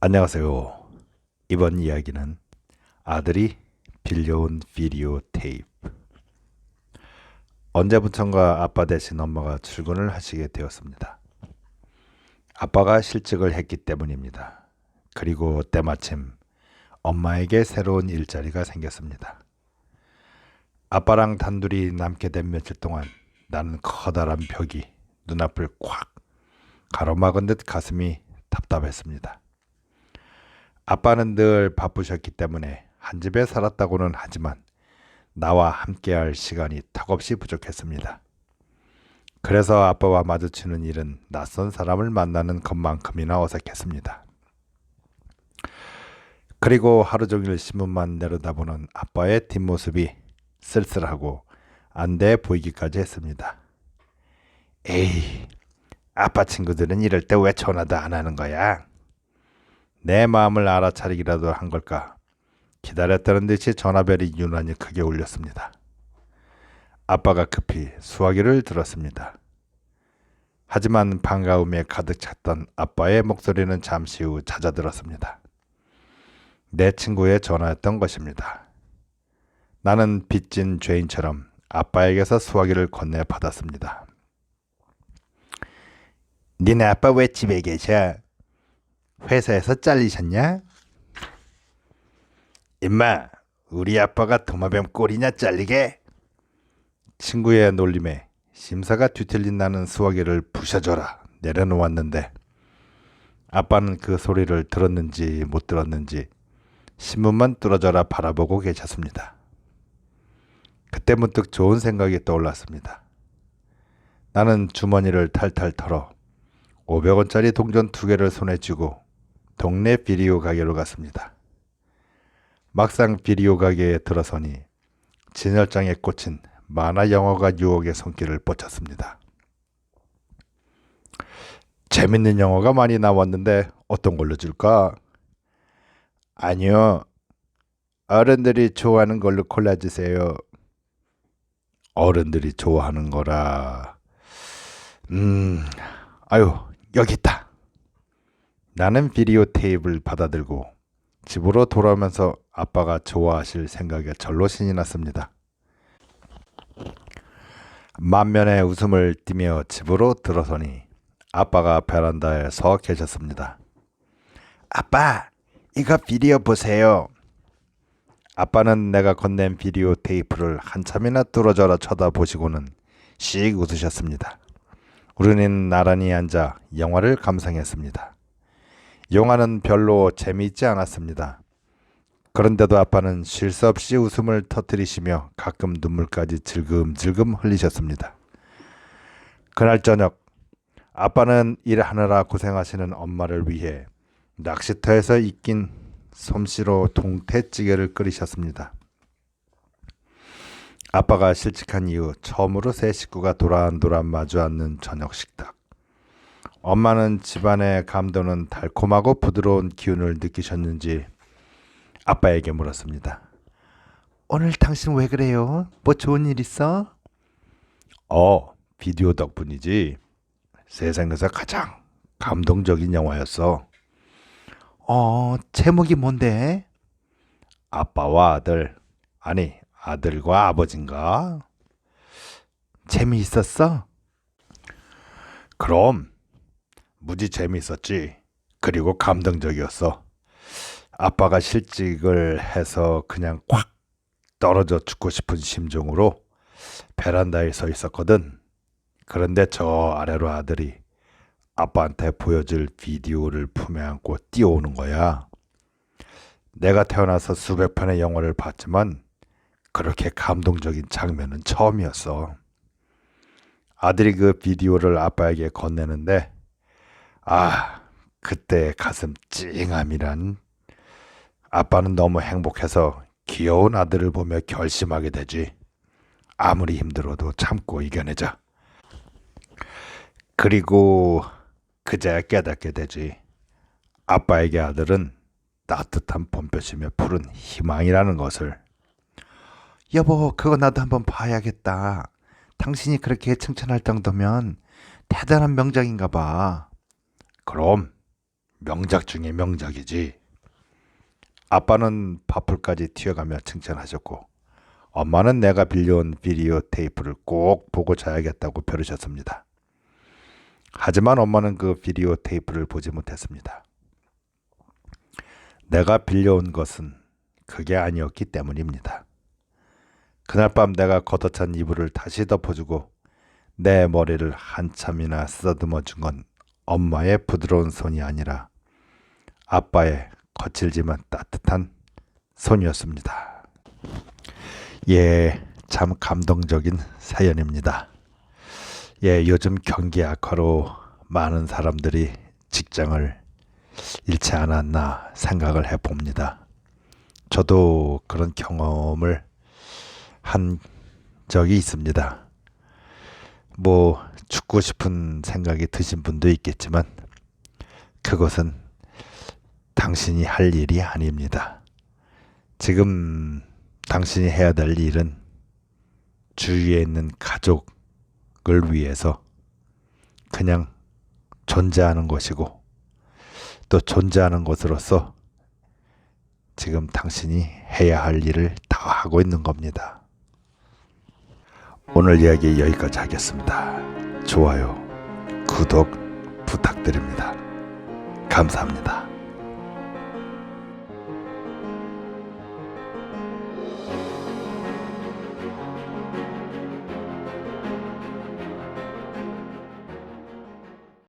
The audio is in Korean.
안녕하세요. 이번 이야기는 아들이 빌려온 비디오 테이프. 언제부턴가 아빠 대신 엄마가 출근을 하시게 되었습니다. 아빠가 실직을 했기 때문입니다. 그리고 때마침 엄마에게 새로운 일자리가 생겼습니다. 아빠랑 단둘이 남게 된 며칠 동안 나는 커다란 벽이 눈앞을 콱 가로막은 듯 가슴이 답답했습니다. 아빠는 늘 바쁘셨기 때문에 한 집에 살았다고는 하지만 나와 함께할 시간이 턱없이 부족했습니다. 그래서 아빠와 마주치는 일은 낯선 사람을 만나는 것만큼이나 어색했습니다. 그리고 하루 종일 신문만 내려다보는 아빠의 뒷모습이 쓸쓸하고 안 돼 보이기까지 했습니다. 에이, 아빠 친구들은 이럴 때 왜 전화도 안 하는 거야? 내 마음을 알아차리기라도 한 걸까? 기다렸다는 듯이 전화벨이 유난히 크게 울렸습니다. 아빠가 급히 수화기를 들었습니다. 하지만 반가움에 가득 찼던 아빠의 목소리는 잠시 후 잦아들었습니다. 내 친구의 전화였던 것입니다. 나는 빚진 죄인처럼 아빠에게서 수화기를 건네 받았습니다. 니네 아빠 왜 집에 계셔? 회사에서 잘리셨냐? 임마, 우리 아빠가 도마뱀 꼴이냐 잘리게? 친구의 놀림에 심사가 뒤틀린 나는 수화기를 부셔줘라 내려놓았는데 아빠는 그 소리를 들었는지 못 들었는지 신문만 뚫어져라 바라보고 계셨습니다. 그때 문득 좋은 생각이 떠올랐습니다. 나는 주머니를 탈탈 털어 500원짜리 동전 두 개를 손에 쥐고 동네 비디오 가게로 갔습니다. 막상 비디오 가게에 들어서니 진열장에 꽂힌 만화 영화가 유혹의 손길을 뻗쳤습니다. 재밌는 영화가 많이 나왔는데 어떤 걸로 줄까? 아니요. 어른들이 좋아하는 걸로 골라주세요. 어른들이 좋아하는 거라. 음, 아유, 여기 있다. 나는 비디오 테이프를 받아들고 집으로 돌아오면서 아빠가 좋아하실 생각에 절로 신이 났습니다. 만면의 웃음을 띠며 집으로 들어서니 아빠가 베란다에 서 계셨습니다. 아빠, 이거 비디오 보세요. 아빠는 내가 건넨 비디오 테이프를 한참이나 뚫어져라 쳐다보시고는 씩 웃으셨습니다. 우리는 나란히 앉아 영화를 감상했습니다. 영화는 별로 재미있지 않았습니다. 그런데도 아빠는 쉴 새 없이 웃음을 터뜨리시며 가끔 눈물까지 질금질금 흘리셨습니다. 그날 저녁 아빠는 일하느라 고생하시는 엄마를 위해 낚시터에서 익힌 솜씨로 동태찌개를 끓이셨습니다. 아빠가 실직한 이후 처음으로 세 식구가 도란도란 마주 앉는 저녁 식탁. 엄마는 집안의 감도는 달콤하고 부드러운 기운을 느끼셨는지 아빠에게 물었습니다. 오늘 당신 왜 그래요? 뭐 좋은 일 있어? 어, 비디오 덕분이지. 세상에서 가장 감동적인 영화였어. 어, 제목이 뭔데? 아빠와 아들. 아니, 아들과 아버진가? 재미있었어? 그럼 무지 재미있었지. 그리고 감동적이었어. 아빠가 실직을 해서 그냥 콱 떨어져 죽고 싶은 심정으로 베란다에 서 있었거든. 그런데 저 아래로 아들이 아빠한테 보여줄 비디오를 품에 안고 뛰어오는 거야. 내가 태어나서 수백 편의 영화를 봤지만 그렇게 감동적인 장면은 처음이었어. 아들이 그 비디오를 아빠에게 건네는데, 아, 그때 가슴 찡함이란. 아빠는 너무 행복해서 귀여운 아들을 보며 결심하게 되지. 아무리 힘들어도 참고 이겨내자. 그리고 그제야 깨닫게 되지. 아빠에게 아들은 따뜻한 봄볕이며 푸른 희망이라는 것을. 여보, 그거 나도 한번 봐야겠다. 당신이 그렇게 칭찬할 정도면 대단한 명작인가 봐. 그럼 명작 중에 명작이지. 아빠는 밥풀까지 튀어가며 칭찬하셨고 엄마는 내가 빌려온 비디오 테이프를 꼭 보고 자야겠다고 벼르셨습니다. 하지만 엄마는 그 비디오 테이프를 보지 못했습니다. 내가 빌려온 것은 그게 아니었기 때문입니다. 그날 밤 내가 걷어찬 이불을 다시 덮어주고 내 머리를 한참이나 쓰다듬어 준 건 엄마의 부드러운 손이 아니라 아빠의 거칠지만 따뜻한 손이었습니다. 예, 참 감동적인 사연입니다. 예, 요즘 경기 악화로 많은 사람들이 직장을 잃지 않았나 생각을 해 봅니다. 저도 그런 경험을 한 적이 있습니다. 뭐 죽고 싶은 생각이 드신 분도 있겠지만 그것은 당신이 할 일이 아닙니다. 지금 당신이 해야 될 일은 주위에 있는 가족을 위해서 그냥 존재하는 것이고 또 존재하는 것으로서 지금 당신이 해야 할 일을 다 하고 있는 겁니다. 오늘 이야기 여기까지 하겠습니다. 좋아요, 구독 부탁드립니다. 감사합니다.